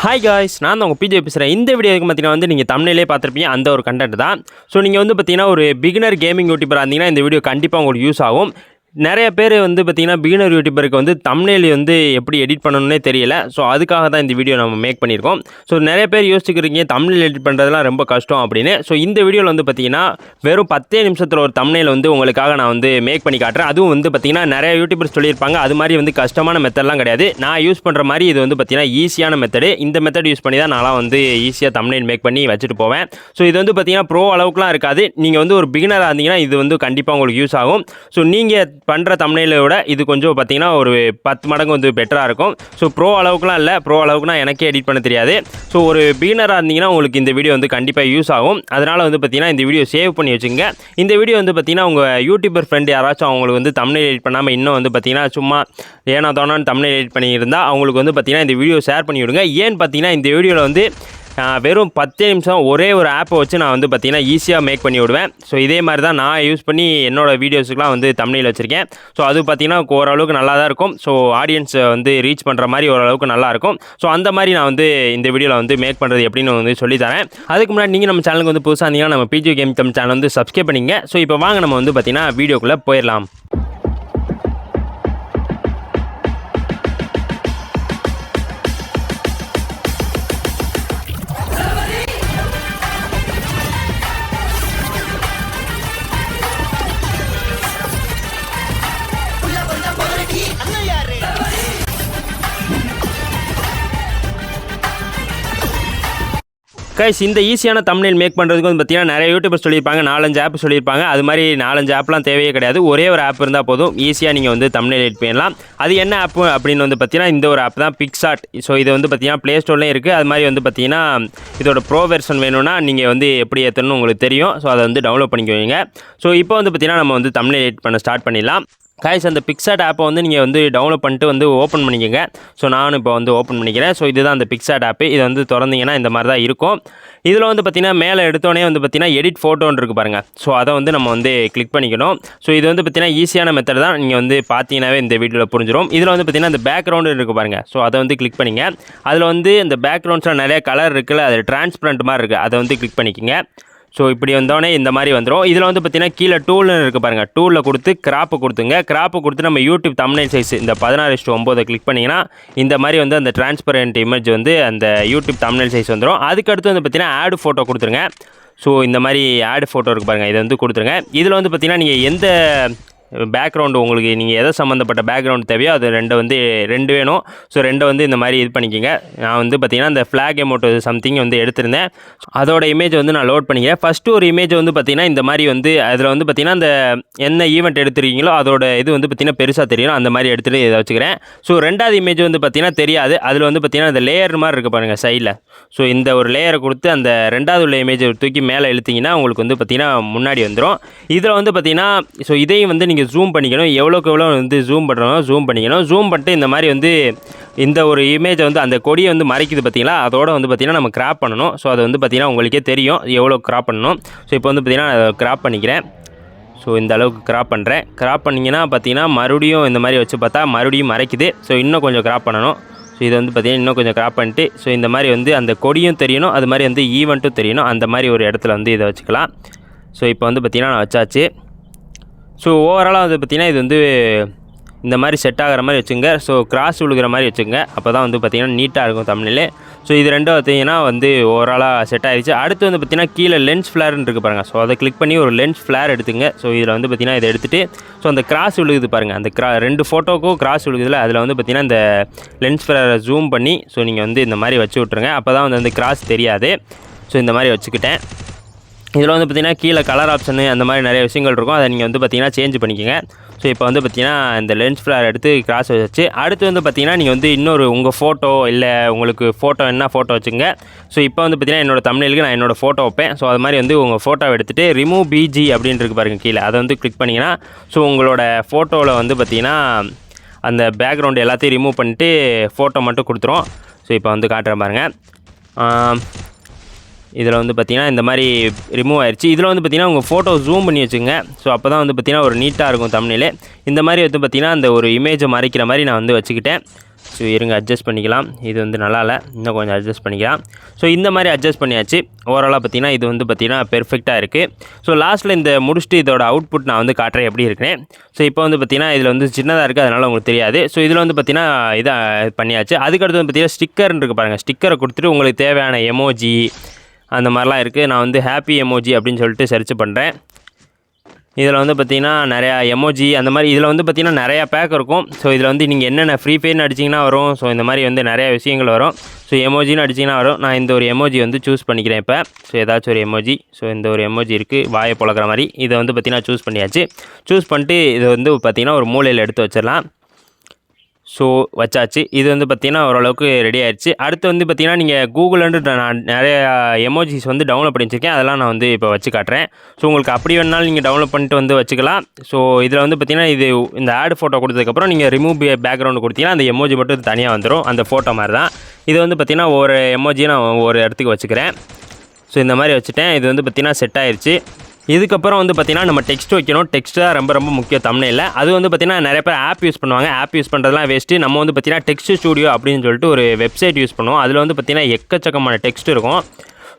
Hi guys நான் தான் உங்கள் பிஜே பேசுகிறேன் இந்த வீடியோக்கு பார்த்தீங்கன்னா வந்து நீங்கள் தமிழ்லேயே பார்த்துருப்பீங்க. அந்த ஒரு கண்டென்ட் தான். ஸோ நீங்கள் வந்து பார்த்தீங்கன்னா ஒரு பிகினர் கேமிங் யூடியூபராக இருந்தீங்கன்னா இந்த வீடியோ கண்டிப்பாக உங்களுக்கு யூஸ் ஆகும். நிறைய பேர் வந்து பார்த்தீங்கன்னா பிகினர் யூடியூபருக்கு வந்து தமிழில் வந்து எப்படி எடிட் பண்ணணும்னே தெரியல. ஸோ அதுக்காக தான் இந்த வீடியோ நம்ம மேக் பண்ணியிருக்கோம். ஸோ நிறைய பேர் யோசிச்சுக்கிறீங்க தமிழில் எடிட் பண்ணுறதுலாம் ரொம்ப கஷ்டம் அப்படின்னு. ஸோ இந்த வீடியோவில் வந்து பார்த்திங்கன்னா வெறும் பத்தே நிமிஷத்தில் ஒரு தமிழில் வந்து உங்களுக்காக நான் வந்து மேக் பண்ணி காட்டுறேன். அதுவும் வந்து பார்த்திங்கன்னா நிறைய யூடியூபர்ஸ் சொல்லியிருப்பாங்க அது மாதிரி வந்து கஷ்டமான மெத்தட்லாம் கிடையாது. நான் யூஸ் பண்ணுற மாதிரி இது வந்து பார்த்திங்கன்னா ஈஸியான மெத்தடு இந்த மெத்தட் யூஸ் பண்ணி தான் நான்லாம் வந்து ஈஸியாக தமிழில் மேக் பண்ணி வச்சுட்டு போவேன். ஸோ இது வந்து பார்த்தீங்கன்னா ப்ரோ அளவுக்குலாம் இருக்காது. நீங்கள் வந்து ஒரு பிகினராக இருந்தீங்கன்னா இது வந்து கண்டிப்பாக உங்களுக்கு யூஸ் ஆகும். ஸோ நீங்கள் பண்ணுற தமிழை விட இது கொஞ்சம் பார்த்தீங்கன்னா ஒரு பத்து மடங்கு வந்து பெட்டராக இருக்கும். ஸோ ப்ரோ அளவுக்குலாம் இல்லை. ப்ரோ அளவுக்குனா எனக்கே எடிட் பண்ண தெரியாது. ஸோ ஒரு பீனராக இருந்தீங்கன்னா உங்களுக்கு இந்த வீடியோ வந்து கண்டிப்பாக யூஸ் ஆகும். அதனால் வந்து பார்த்தீங்கன்னா இந்த வீடியோ சேவ் பண்ணி வச்சுங்க இந்த வீடியோ வந்து பார்த்தீங்கன்னா உங்கள் யூடியூபர் ஃப்ரெண்டு யாராச்சும் அவங்களுக்கு வந்து தமிழ் எடிட் பண்ணாமல் இன்னும் வந்து பார்த்தீங்கன்னா சும்மா ஏனா தானோன்னு தமிழ் எடிட் பண்ணியிருந்தால் அவங்களுக்கு வந்து பார்த்தீங்கன்னா இந்த வீடியோ ஷேர் பண்ணி விடுங்க. ஏன்னு பார்த்தீங்கன்னா இந்த வீடியோவில் வந்து வெறும் பத்தே நிமிஷம் ஒரே ஒரு ஆப்பை வச்சு நான் வந்து பார்த்திங்கன்னா ஈஸியாக மேக் பண்ணி விடுவேன். ஸோ இதே மாதிரி தான் நான் யூஸ் பண்ணி என்னோட வீடியோஸுக்குலாம் வந்து தமிழில் வச்சுருக்கேன். ஸோ அது பார்த்தீங்கன்னா ஓரளவுக்கு நல்லா தான் இருக்கும். ஸோ ஆடியன்ஸை வந்து ரீச் பண்ணுற மாதிரி ஓரளவுக்கு நல்லா இருக்கும். ஸோ அந்த மாதிரி நான் வந்து இந்த வீடியோவில் வந்து மேக் பண்ணுறது எப்படின்னு வந்து சொல்லித்தரேன் அதுக்கு முன்னாடி நீங்கள் நம்ம சேனலுக்கு வந்து புதுசாக இருந்தீங்கன்னா நம்ம பிஜி கேம் தம் சேனல் வந்து சப்ஸ்கிரைப் பண்ணிங்க ஸோ இப்போ வாங்க நம்ம வந்து பார்த்திங்கன்னா வீடியோக்குள்ளே போயிடலாம். கைஸ் இந்த ஈஸியான தமிழில் மேக் பண்ணுறதுக்கு வந்து பார்த்தீங்கன்னா நிறைய யூடியூபர்ஸ் சொல்லியிருப்பாங்க நாலஞ்சு ஆப் சொல்லியிருப்பாங்க. அது மாதிரி நாலஞ்சு ஆப்லாம் தேவையே கிடையாது. ஒரே ஒரு ஆப் இருந்தால் போதும். ஈஸியாக நீங்கள் வந்து தமிழில் எடிட் பண்ணலாம் அது என்ன ஆப் அப்படின்னு வந்து பார்த்தீங்கன்னா இந்த ஒரு ஆப் தான் பிக்சாட் ஸோ இது வந்து பார்த்தீங்கன்னா ப்ளே ஸ்டோர்லேயும் இருக்குது அது மாதிரி வந்து பார்த்தீங்கன்னா இதோட ப்ரோ வெர்ஷன் வேணும்னா நீங்கள் வந்து எப்படி ஏற்றணும்னு உங்களுக்கு தெரியும். ஸோ அதை வந்து டவுன்லோட் பண்ணிக்குவீங்க ஸோ இப்போ வந்து பார்த்தீங்கன்னா நம்ம வந்து தமிழில் எடிட் பண்ண ஸ்டார்ட் பண்ணிடலாம். காய்ஸ் அந்த பிக்சாட் ஆப்பை வந்து நீங்கள் வந்து டவுன்லோட் பண்ணிட்டு வந்து ஓப்பன் பண்ணிக்கோங்க. ஸோ நானும் இப்போ வந்து ஓப்பன் பண்ணிக்கிறேன். ஸோ இதுதான் அந்த பிக்சாட் ஆப்பு இதை வந்து திறந்தீங்கன்னா இந்த மாதிரி தான் இருக்கும். இதில் வந்து பார்த்திங்கன்னா மேலே எடுத்தோடனே வந்து பார்த்திங்கன்னா எடிட் ஃபோட்டோன்னு இருக்குது பாருங்கள் ஸோ அதை வந்து நம்ம வந்து கிளிக் பண்ணிக்கணும். ஸோ இது வந்து பார்த்தீங்கன்னா ஈஸியான மெத்தட் தான். நீங்கள் வந்து பார்த்தீங்கன்னாவே இந்த வீடியோவில் புரிஞ்சிடும் இதில் வந்து பார்த்தீங்கன்னா அந்த பேக்ரவுண்டு இருக்குது பாருங்கள் ஸோ அதை வந்து கிளிக் பண்ணிங்க. அதில் வந்து இந்த பேக்ரவுண்ட்ஸில் நிறைய கலர் இருக்குல்ல அது டிரான்ஸ்பரண்ட் மாதிரி இருக்குது அதை வந்து கிளிக் பண்ணிக்கோங்க. ஸோ இப்படி வந்தோடனே இந்த மாதிரி வந்துடும் இதில் வந்து பார்த்தீங்கன்னா கீழே டூல்னு இருக்குது பாருங்கள் டூலில் கொடுத்து கிராப்பு கொடுத்துங்க. கிராப்பு கொடுத்து நம்ம யூடியூப் தமிழ் சைஸ் இந்த பதினாறு இஷ்டு ஒம்போதை கிளிக் பண்ணிங்கன்னா இந்த மாதிரி வந்து அந்த டிரான்ஸ்பரண்ட் இமேஜ் வந்து அந்த யூடியூப் தமிழ் சைஸ் வந்துடும் அதுக்கடுத்து வந்து பார்த்தீங்கன்னா ஆடு ஃபோட்டோ கொடுத்துருங்க. ஸோ இந்த மாதிரி ஆடு ஃபோட்டோ இருக்குது பாருங்கள் இதை வந்து கொடுத்துருங்க. இதில் வந்து பார்த்தீங்கன்னா நீங்கள் எந்த பேக்ரவுண்டு உங்களுக்கு நீங்கள் எதை சம்மந்தப்பட்ட பேக்ரவுண்ட் தேவையோ அது ரெண்டு வந்து ரெண்டு வேணும். ஸோ ரெண்டை வந்து இந்த மாதிரி இது பண்ணிக்கோங்க. நான் வந்து பார்த்திங்கன்னா இந்த ஃப்ளாக் எமோட்டோ சம்திங் வந்து எடுத்திருந்தேன். அதோட இமேஜ் வந்து நான் லோட் பண்ணிக்கிறேன். ஃபஸ்ட்டு ஒரு இமேஜ் வந்து பார்த்திங்கன்னா இந்த மாதிரி வந்து அதில் வந்து பார்த்திங்கன்னா அந்த என்ன ஈவெண்ட் எடுத்துருக்கீங்களோ அதோட இது வந்து பார்த்தீங்கன்னா பெருசாக தெரியும். அந்த மாதிரி எடுத்துகிட்டு இதை வச்சுக்கிறேன். ஸோ ரெண்டாவது இமேஜ் வந்து பார்த்திங்கன்னா தெரியாது. அதில் வந்து பார்த்திங்கன்னா அந்த லேயர் மாதிரி இருக்குது பாருங்கள் சைடில் ஸோ இந்த ஒரு லேயரை கொடுத்து அந்த ரெண்டாவது உள்ள இமேஜை தூக்கி மேலே எழுத்திங்கன்னா உங்களுக்கு வந்து பார்த்திங்கன்னா முன்னாடி வந்துடும் இதில் வந்து பார்த்திங்கன்னா ஸோ இதையும் வந்து நீங்கள் ஜூம் பண்ணிக்கணும். எவ்வளோக்கு எவ்வளோ வந்து ஜூம் பண்ணுறோம் ஜூம் பண்ணிக்கணும். ஜூம் பண்ணிட்டு இந்த மாதிரி வந்து இந்த ஒரு இமேஜை வந்து அந்த கொடியை வந்து மறைக்குது பார்த்தீங்களா அதோட வந்து பார்த்தீங்கன்னா நம்ம கிராப் பண்ணணும். ஸோ அது வந்து பார்த்தீங்கன்னா உங்களுக்கே தெரியும். எவ்வளோ கிராப் பண்ணணும். ஸோ இப்போ வந்து பார்த்திங்கன்னா நான் கிராப் பண்ணிக்கிறேன். ஸோ இந்த அளவுக்கு கிராப் பண்ணுறேன் கிராப் பண்ணிங்கன்னா பார்த்தீங்கன்னா மறுபடியும் இந்த மாதிரி வச்சு பார்த்தா மறுபடியும் மறைக்குது. ஸோ இன்னும் கொஞ்சம் கிராப் பண்ணணும். ஸோ இது வந்து பார்த்திங்கன்னா இன்னும் கொஞ்சம் கிராப் பண்ணிட்டு ஸோ இந்த மாதிரி வந்து அந்த கொடியும் தெரியணும். அது மாதிரி வந்து ஈவெண்ட்டும் தெரியணும். அந்த மாதிரி ஒரு இடத்துல வந்து இதை வச்சுக்கலாம். ஸோ இப்போ வந்து பார்த்திங்கன்னா நான் வச்சாச்சு. ஸோ ஓவராலாக வந்து பார்த்திங்கன்னா இது வந்து இந்த மாதிரி செட் ஆகிற மாதிரி வச்சுங்க ஸோ கிராஸ் விழுகிற மாதிரி வச்சுங்க அப்போ தான் வந்து பார்த்திங்கன்னா நீட்டாக இருக்கும் தமிழில் ஸோ இது ரெண்டும் பார்த்தீங்கன்னா வந்து ஓவராலாக செட் ஆகிடுச்சு அடுத்து வந்து பார்த்திங்கன்னா கீழே லென்ஸ் ஃப்ளேர்னு இருக்குது பாருங்கள் ஸோ அதை கிளிக் பண்ணி ஒரு லென்ஸ் ஃப்ளேர் எடுத்துங்க. ஸோ இதில் வந்து பார்த்திங்கன்னா இதை எடுத்துகிட்டு ஸோ அந்த கிராஸ் விழுகுது பாருங்கள் அந்த கிரா ரெண்டு ஃபோட்டோக்கும் கிராஸ் விழுகுதுல அதில் வந்து பார்த்திங்கன்னா இந்த லென்ஸ் ஃப்ளேரை ஜூம் பண்ணி ஸோ நீங்கள் வந்து இந்த மாதிரி வச்சு விட்ருங்க அப்போ தான் வந்து அந்த கிராஸ் தெரியாது. ஸோ இந்த மாதிரி வச்சுக்கிட்டேன். இதில் வந்து பார்த்தீங்கன்னா கீழே கலர் ஆப்ஷனு அந்த மாதிரி நிறைய விஷயங்கள் இருக்கும். அதை நீங்கள் வந்து பார்த்தீங்கன்னா சேஞ்ச் பண்ணிக்கோங்க. ஸோ இப்போ வந்து பார்த்தீங்கன்னா இந்த லென்ஸ் ஃப்ளார் எடுத்து கிராஸ் வச்சு அடுத்து வந்து பார்த்திங்கன்னா நீங்கள் வந்து இன்னொரு உங்கள் ஃபோட்டோ இல்லை உங்களுக்கு ஃபோட்டோ என்ன ஃபோட்டோ வச்சுங்க ஸோ இப்போ வந்து பார்த்திங்கன்னா என்னோட தமிழுக்கு நான் என்னோட ஃபோட்டோ வைப்பேன். ஸோ அது மாதிரி வந்து உங்கள் ஃபோட்டோ எடுத்துகிட்டு ரிமூவ் பிஜி அப்படின்ட்டு பாருங்கள் கீழே. அதை வந்து கிளிக் பண்ணிங்கன்னா ஸோ உங்களோட ஃபோட்டோவில் வந்து பார்த்திங்கன்னா அந்த பேக்ரவுண்ட் எல்லாத்தையும் ரிமூவ் பண்ணிட்டு ஃபோட்டோ மட்டும் கொடுத்துரும். ஸோ இப்போ வந்து காட்டுறேன் பாருங்கள் இதில் வந்து பார்த்திங்கன்னா இந்த மாதிரி ரிமூவ் ஆயிடுச்சு இதில் வந்து பார்த்தீங்கன்னா உங்கள் ஃபோட்டோ ஜூம் பண்ணி வச்சுங்க ஸோ அப்போ தான் வந்து பார்த்திங்கன்னா ஒரு நீட்டாக இருக்கும் தமிழில் இந்த மாதிரி வந்து பார்த்திங்கன்னா அந்த ஒரு இமேஜை மறைக்கிற மாதிரி நான் வந்து வச்சுக்கிட்டேன். ஸோ இருங்க அட்ஜஸ்ட் பண்ணிக்கலாம். இது வந்து நல்லா இல்லை. இன்னும் கொஞ்சம் அட்ஜஸ்ட் பண்ணிக்கலாம். ஸோ இந்த மாதிரி அட்ஜஸ்ட் பண்ணியாச்சு. ஓவராலாக பார்த்தீங்கன்னா இது வந்து பார்த்திங்கன்னா பெர்ஃபெக்டாக இருக்குது ஸோ லாஸ்ட்டில் இந்த முடிச்சுட்டு இதோட அவுட்புட் நான் வந்து காட்டுறேன் எப்படி இருக்கிறேன் ஸோ இப்போ வந்து பார்த்திங்கன்னா இதில் வந்து சின்னதாக இருக்குது அதனால் உங்களுக்கு தெரியாது. ஸோ இதில் வந்து பார்த்திங்கன்னா இதாக பண்ணியாச்சு. அதுக்கடுத்து வந்து பார்த்தீங்கன்னா ஸ்டிக்கர்னு இருக்குது பாருங்கள் ஸ்டிக்கரை கொடுத்துட்டு உங்களுக்கு தேவையான எமோஜி அந்த மாதிரிலாம் இருக்குது நான் வந்து ஹாப்பி எமோஜி அப்படின்னு சொல்லிட்டு சர்ச் பண்ணுறேன் இதில் வந்து பார்த்திங்கன்னா நிறையா எமோஜி அந்த மாதிரி இதில் வந்து பார்த்திங்கன்னா நிறையா பேக் இருக்கும். ஸோ இதில் வந்து நீங்கள் என்னென்ன ஃப்ரீ ஃபயர்னு அடிச்சிங்கன்னா வரும். ஸோ இந்த மாதிரி வந்து நிறையா விஷயங்கள் வரும். ஸோ எமோஜின்னு அடிச்சிங்கன்னா வரும். நான் இந்த ஒரு எமோஜி வந்து சூஸ் பண்ணிக்கிறேன் இப்போ. ஸோ ஏதாச்சும் ஒரு எமோஜி ஸோ இந்த ஒரு எமோஜி இருக்குது வாயை பொழக்கிற மாதிரி. இதை வந்து பார்த்திங்கன்னா சூஸ் பண்ணியாச்சு. சூஸ் பண்ணிட்டு இதை வந்து பார்த்தீங்கன்னா ஒரு மூலையில் எடுத்து வச்சிடலாம். ஸோ வச்சாச்சு. இது வந்து பார்த்திங்கன்னா ஓரளவுக்கு ரெடி ஆயிடுச்சு அடுத்து வந்து பார்த்திங்கன்னா நீங்கள் கூகுள்ன்ட்டு நான் நிறைய எமோஜிஸ் வந்து டவுன்லோட் பண்ணி வச்சுருக்கேன். அதெல்லாம் நான் வந்து இப்போ வச்சு காட்டுறேன். ஸோ உங்களுக்கு அப்படி வேணாலும் நீங்கள் டவுன்லோட் பண்ணிட்டு வந்து வச்சுக்கலாம். ஸோ இதில் வந்து பார்த்திங்கன்னா இது இந்த ஆட் ஃபோட்டோ கொடுத்ததுக்கப்புறம் நீங்கள் ரிமூவ் பேக்ரவுண்டு கொடுத்தீங்கன்னா அந்த எமோஜி மட்டும் தனியாக வந்துடும் அந்த ஃபோட்டோ மாதிரி தான். இது வந்து பார்த்திங்கன்னா ஒரு எமோஜியை நான் ஒரு இடத்துக்கு வச்சுக்கிறேன். ஸோ இந்த மாதிரி வச்சுட்டேன். இது வந்து பார்த்திங்கன்னா செட் ஆயிடுச்சு இதுக்கப்புறம் வந்து பார்த்திங்கன்னா நம்ம டெக்ஸ்ட் வைக்கணும். டெக்ஸ்ட் தான் ரொம்ப ரொம்ப முக்கிய தமிழில் அது வந்து பார்த்திங்கன்னா நிறைய பேர் ஆப் யூஸ் பண்ணுவாங்க. ஆப் யூஸ் பண்ணுறதுலாம் வேஸ்ட்டு நம்ம வந்து பார்த்திங்கன்னா டெக்ஸ்ட் ஸ்டூடியோ அப்படின்னு சொல்லிட்டு ஒரு வெப்சைட் யூஸ் பண்ணுவோம். அதில் வந்து பார்த்திங்கன்னா எக்கச்சக்கமான டெக்ஸ்ட் இருக்கும்.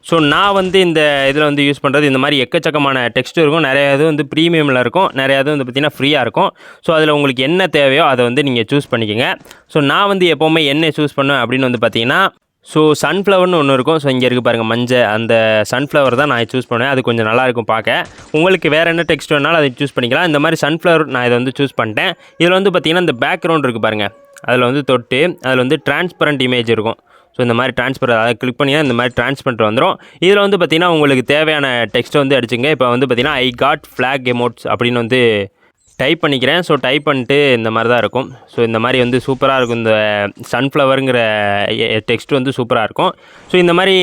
ஸோ நான் வந்து இந்த இதில் வந்து யூஸ் பண்ணுறது இந்த மாதிரி எக்கச்சக்கமான டெக்ஸ்ட் இருக்கும். நிறையா இது வந்து ப்ரீமியமில் இருக்கும். நிறைய இது வந்து பார்த்திங்கன்னா ஃப்ரீயாக இருக்கும். ஸோ அதில் உங்களுக்கு என்ன தேவையோ அதை வந்து நீங்கள் சூஸ் பண்ணிக்கோங்க. ஸோ நான் வந்து எப்போவுமே என்ன சூஸ் பண்ணுவேன் அப்படின்னு வந்து பார்த்திங்கன்னா ஸோ சன்ஃப்ளவர்னு ஒன்று இருக்கும். ஸோ இங்கே இருக்குது பாருங்கள் மஞ்சள் அந்த சன்ஃப்ளவர் தான் நான் சூஸ் பண்ணுவேன். அது கொஞ்சம் நல்லாயிருக்கும் பார்க்க. உங்களுக்கு வேறு என்ன டெக்ஸ்ட் வேணாலும் அதை சூஸ் பண்ணிக்கலாம். இந்த மாதிரி சன்ஃப்ளவர் நான் இதை வந்து சூஸ் பண்ணிட்டேன். இதில் வந்து பார்த்திங்கன்னா இந்த பேக்ரவுண்ட் இருக்குது பாருங்கள் அதில் வந்து தொட்டு அதில் வந்து டிரான்ஸ்பரண்ட் இமேஜ் இருக்கும். ஸோ இந்த மாதிரி ட்ரான்ஸ்பர் அதை கிளிக் பண்ணினா இந்த மாதிரி ட்ரான்ஸ்பர் வந்துடும் இதில் வந்து பார்த்திங்கன்னா உங்களுக்கு தேவையான டெக்ஸ்ட்டை வந்து அடிச்சுங்க. இப்போ வந்து பார்த்திங்கன்னா ஐ காட் ஃப்ளாக் எமோட்ஸ் அப்படின்னு வந்து டைப் பண்ணிக்கிறேன். ஸோ டைப் பண்ணிட்டு இந்த மாதிரி தான் இருக்கும். ஸோ இந்த மாதிரி வந்து சூப்பராக இருக்கும். இந்த சன்ஃப்ளவருங்கிற டெக்ஸ்ட் வந்து சூப்பராக இருக்கும். ஸோ இந்த மாதிரி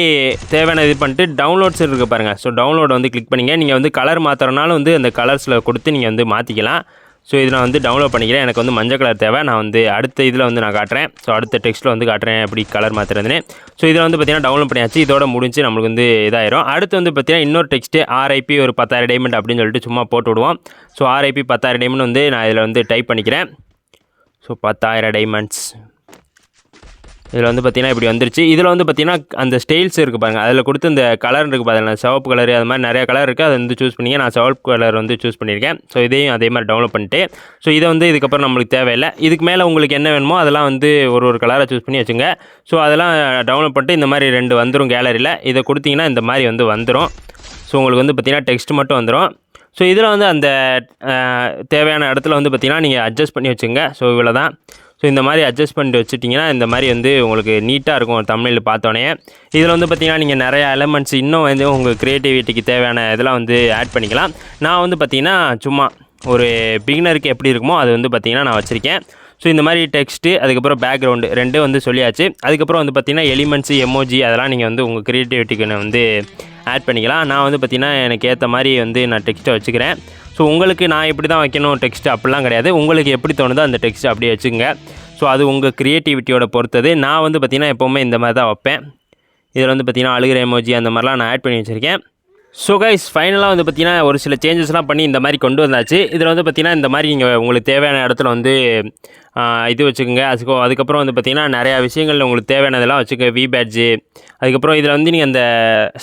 தேவையான இது பண்ணிட்டு டவுன்லோட்ஸ் இருக்குது பாருங்கள் ஸோ டவுன்லோட் வந்து கிளிக் பண்ணிங்க. நீங்கள் வந்து கலர் மாற்றுறனாலும் வந்து அந்த கலர்ஸில் கொடுத்து நீங்கள் வந்து மாற்றிக்கலாம் ஸோ இதில் நான் வந்து டவுன்லோட் பண்ணிக்கிறேன். எனக்கு வந்து மஞ்சள் கலர் தேவை. நான் வந்து அடுத்த இதில் வந்து நான் காட்டுறேன். ஸோ அடுத்த டெக்ஸ்ட்டில் வந்து காட்டுறேன். எப்படி கலர் மாற்றுறதுன்னு ஸோ இதில் வந்து பார்த்தீங்கன்னா டவுன்லோட் பண்ணியாச்சு. இதோட முடிஞ்சு நம்மளுக்கு வந்து இதாயிரும். அடுத்து வந்து பார்த்தீங்கன்னா இன்னொரு டெக்ஸ்ட்டு ஆர்ஐபி ஒரு பத்தாயிரம் டைமண்ட் அப்படின்னு சொல்லிட்டு சும்மா போட்டு விடுவோம். ஸோ ஆர்ஐபி பத்தாயிரம் டைமண்ட் வந்து நான் இதில் வந்து டைப் பண்ணிக்கிறேன். ஸோ பத்தாயிரம் டைமண்ட்ஸ் இதில் வந்து பார்த்தீங்கன்னா இப்படி வந்துருச்சு. இதில் வந்து பார்த்திங்கன்னா அந்த ஸ்டைல்ஸ் இருக்குது பாருங்கள் அதில் கொடுத்து இந்த கலர் இருக்குது பாருங்க. சிவப்பு கலர் அது மாதிரி நிறைய கலர் இருக்குது அதை வந்து சூஸ் பண்ணிங்க. நான் சிவப்பு கலர் வந்து சூஸ் பண்ணியிருக்கேன். ஸோ இதையும் அதே மாதிரி டவுன்லோட் பண்ணிட்டு ஸோ இதை வந்து இதுக்கப்புறம் நம்மளுக்கு தேவையில்லை. இதுக்கு மேலே உங்களுக்கு என்ன வேணுமோ அதெல்லாம் வந்து ஒரு ஒரு கலரை சூஸ் பண்ணி வச்சுங்க. ஸோ அதெல்லாம் டவுன்லோட் பண்ணிட்டு இந்த மாதிரி ரெண்டு வந்துடும் கேலரியில் இதை கொடுத்திங்கன்னா இந்த மாதிரி வந்து வந்துடும் ஸோ உங்களுக்கு வந்து பார்த்திங்கன்னா டெக்ஸ்ட் மட்டும் வந்துடும் ஸோ இதில் வந்து அந்த தேவையான இடத்துல வந்து பார்த்திங்கன்னா நீங்கள் அட்ஜஸ்ட் பண்ணி வச்சுங்க. ஸோ இவ்வளோ தான் ஸோ இந்த மாதிரி அட்ஜஸ்ட் பண்ணிட்டு வச்சுட்டிங்கன்னா இந்த மாதிரி வந்து உங்களுக்கு நீட்டாக இருக்கும் தமிழில் பார்த்தோன்னே. இதில் வந்து பார்த்திங்கன்னா நீங்கள் நிறைய எலமெண்ட்ஸ் இன்னும் வந்து உங்கள் க்ரியேட்டிவிட்டிக்கு தேவையான இதெல்லாம் வந்து ஆட் பண்ணிக்கலாம். நான் வந்து பார்த்திங்கன்னா சும்மா ஒரு பிகினருக்கு எப்படி இருக்குமோ அது வந்து பார்த்திங்கன்னா நான் வச்சுருக்கேன். ஸோ இந்த மாதிரி டெக்ஸ்ட்டு அதுக்கப்புறம் பேக்ரவுண்டு ரெண்டும் வந்து சொல்லியாச்சு. அதுக்கப்புறம் வந்து பார்த்திங்கன்னா எலிமெண்ட்ஸு எமோஜி அதெல்லாம் நீங்கள் வந்து உங்கள் க்ரியேட்டிவிட்டிக்கு வந்து ஆட் பண்ணிக்கலாம். நான் வந்து பார்த்திங்கன்னா எனக்கு ஏற்ற மாதிரி வந்து நான் டெக்ஸ்ட்டை வச்சுக்கிறேன். ஸோ உங்களுக்கு நான் இப்படி தான் வைக்கணும் டெக்ஸ்ட் அப்படிலாம் கிடையாது. உங்களுக்கு எப்படி தோணுதோ அந்த டெக்ஸ்ட் அப்படியே வச்சுக்கோங்க. ஸோ அது உங்கள் க்ரியேட்டிவிட்டியோட பொறுத்தது. நான் வந்து பார்த்தீங்கன்னா எப்போவுமே இந்த மாதிரி தான் வைப்பேன். இதில் வந்து பார்த்திங்கன்னா அழுகிற எமோஜி அந்த மாதிரிலாம் நான் ஆட் பண்ணி வச்சுருக்கேன். ஸோ கைஸ் ஃபைனலாக வந்து பார்த்தீங்கன்னா ஒரு சில சேஞ்சஸ்லாம் பண்ணி இந்த மாதிரி கொண்டு வந்தாச்சு. இதில் வந்து பார்த்திங்கன்னா இந்த மாதிரி நீங்கள் உங்களுக்கு தேவையான இடத்துல வந்து இது வச்சுக்கோங்க. அதுக்கு அதுக்கப்புறம் வந்து பார்த்தீங்கன்னா நிறையா விஷயங்கள் உங்களுக்கு தேவையானதெல்லாம் வச்சுக்க வி பேட்ஜு அதுக்கப்புறம் இதில் வந்து நீங்கள் அந்த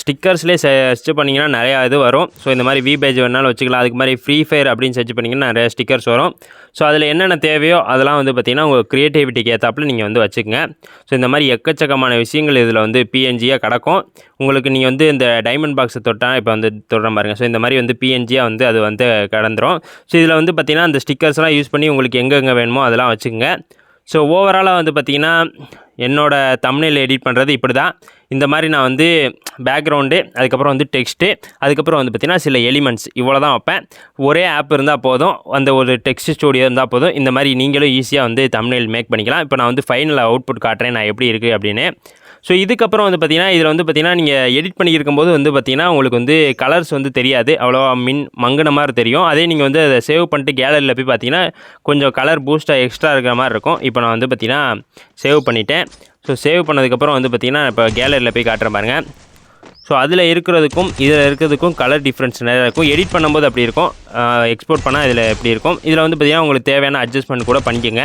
ஸ்டிக்கர்ஸ்லேயே சர்ச் பண்ணிங்கன்னா நிறையா இது வரும். ஸோ இந்த மாதிரி வி பேஜ் வேணாலும் வச்சுக்கலாம். அதுக்கு மாதிரி ஃப்ரீ ஃபயர் அப்படின்னு சர்ச் பண்ணிங்கன்னா நிறைய ஸ்டிக்கர்ஸ் வரும். ஸோ அதில் என்னென்ன தேவையோ அதெல்லாம் வந்து பார்த்திங்கன்னா உங்கள் க்ரியேட்டிவிட்டிக்கு ஏற்றாப்புல நீங்கள் வந்து வச்சுக்கோங்க. ஸோ இந்த மாதிரி எக்கச்சக்கமான விஷயங்கள் இதில் வந்து பிஎன்ஜியாக கிடக்கும். உங்களுக்கு நீங்கள் வந்து இந்த டைமண்ட் பாக்ஸை தொட்டால் இப்போ வந்து தொடர பாருங்கள் ஸோ இந்த மாதிரி வந்து பிஎன்ஜியாக வந்து அது வந்து கடந்துடும் ஸோ இதில் வந்து பார்த்திங்கன்னா அந்த ஸ்டிக்கர்ஸ்லாம் யூஸ் பண்ணி உங்களுக்கு எங்கெங்கே வேணுமோ அதெல்லாம் வச்சுக்கோங்க. ஸோ ஓவராலாக வந்து பார்த்திங்கன்னா என்னோடய தமிழில் எடிட் பண்ணுறது இப்படி தான் இந்த மாதிரி நான் வந்து பேக்ரவுண்டு அதுக்கப்புறம் வந்து டெக்ஸ்ட்டு அதுக்கப்புறம் வந்து பார்த்திங்கன்னா சில எலிமெண்ட்ஸ் இவ்வளோ தான் வைப்பேன். ஒரே ஆப் இருந்தால் போதும். அந்த ஒரு டெக்ஸ்ட் ஸ்டூடியோ இருந்தால் போதும். இந்த மாதிரி நீங்களும் ஈஸியாக வந்து தமிழில் மேக் பண்ணிக்கலாம். இப்போ நான் வந்து ஃபைனல் அவுட்புட் காட்டுறேன். நான் எப்படி இருக்குது அப்படின்னு. ஸோ இதுக்கப்புறம் வந்து பார்த்தீங்கன்னா இதில் வந்து பார்த்திங்கன்னா நீங்கள் எடிட் பண்ணியிருக்கும்போது வந்து பார்த்தீங்கன்னா உங்களுக்கு வந்து கலர்ஸ் வந்து தெரியாது. அவ்வளோவா மின் மங்கின மாதிரி தெரியும். அதே நீங்கள் வந்து அதை சேவ் பண்ணிட்டு கேலரியில் போய் பார்த்தீங்கன்னா கொஞ்சம் கலர் பூஸ்ட்டாக எக்ஸ்ட்ரா இருக்கிற மாதிரி இருக்கும். இப்போ நான் வந்து பார்த்திங்கன்னா சேவ் பண்ணிட்டேன். ஸோ சேவ் பண்ணதுக்கப்புறம் வந்து பார்த்திங்கன்னா இப்போ கேலரியில் போய் காட்டுறேன் பாருங்கள் ஸோ அதில் இருக்கிறதுக்கும் இதில் இருக்கிறதுக்கும் கலர் டிஃப்ரென்ஸ் நிறையா இருக்கும். எடிட் பண்ணும்போது அப்படி இருக்கும். எக்ஸ்போர்ட் பண்ணால் இதில் எப்படி இருக்கும். இதில் வந்து பார்த்திங்கன்னா உங்களுக்கு தேவையான அட்ஜஸ்ட்மெண்ட் கூட பண்ணிக்கோங்க.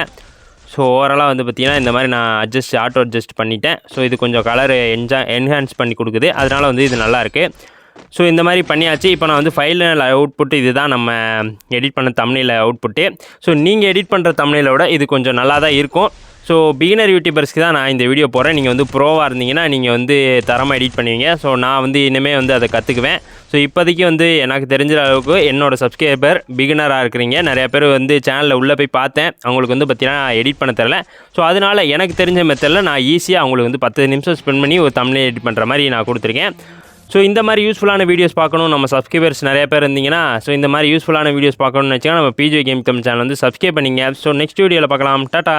ஸோ ஓவராலாக வந்து பார்த்திங்கன்னா இந்த மாதிரி நான் அட்ஜஸ்ட் ஆட்டோ அட்ஜஸ்ட் பண்ணிட்டேன். ஸோ இது கொஞ்சம் கலர் என்ஜா என்ஹான்ஸ் பண்ணி கொடுக்குது. அதனால் வந்து இது நல்லாயிருக்கு ஸோ இந்த மாதிரி பண்ணியாச்சு. இப்போ நான் வந்து ஃபைலில் அவுட்புட் இதுதான் நம்ம எடிட் பண்ண தமிழில் அவுட்புட்டு ஸோ நீங்கள் எடிட் பண்ணுற தமிழில் விட இது கொஞ்சம் நல்லா தான் இருக்கும். ஸோ பிகினர் யூடியூபர்ஸ்க்கு தான் நான் இந்த வீடியோ போகிறேன் நீங்கள் வந்து ப்ரோவாக இருந்தீங்கன்னா நீங்கள் வந்து தரமாக எடிட் பண்ணுவீங்க. ஸோ நான் வந்து இனிமேல் வந்து அதை கற்றுக்குவேன் ஸோ இப்போதைக்கு வந்து எனக்கு தெரிஞ்ச அளவுக்கு என்னோட சப்ஸ்கிரைபர் பிகினராக இருக்கிறீங்க. நிறைய பேர் வந்து சேனலில் உள்ளே போய் பார்த்தேன். அவங்களுக்கு வந்து பார்த்தீங்கன்னா எடிட் பண்ண தெரில ஸோ அதனால் எனக்கு தெரிஞ்ச மெத்தடில் நான் ஈஸியாக அவங்களுக்கு வந்து பத்து நிமிஷம் ஸ்பெண்ட் பண்ணி ஒரு தமிழ் எடிட் பண்ணுற மாதிரி நான் கொடுத்துருக்கேன். ஸோ இந்த மாதிரி யூஸ்ஃபுல்லான வீடியோஸ் பார்க்கணும். நம்ம சப்ஸ்கிரைபர்ஸ் நிறைய பேர் இருந்தீங்கன்னா ஸோ இந்த மாதிரி யூஸ்ஃபுல்லான வீடியோஸ் பார்க்கணும்னு வச்சுக்கோங்க நம்ம பிஜே கேம் கம் சேனல் வந்து சப்ஸ்கிரைப் பண்ணிங்க ஸோ நெக்ஸ்ட் வீடியோவில் பார்க்கலாம். டாட்டா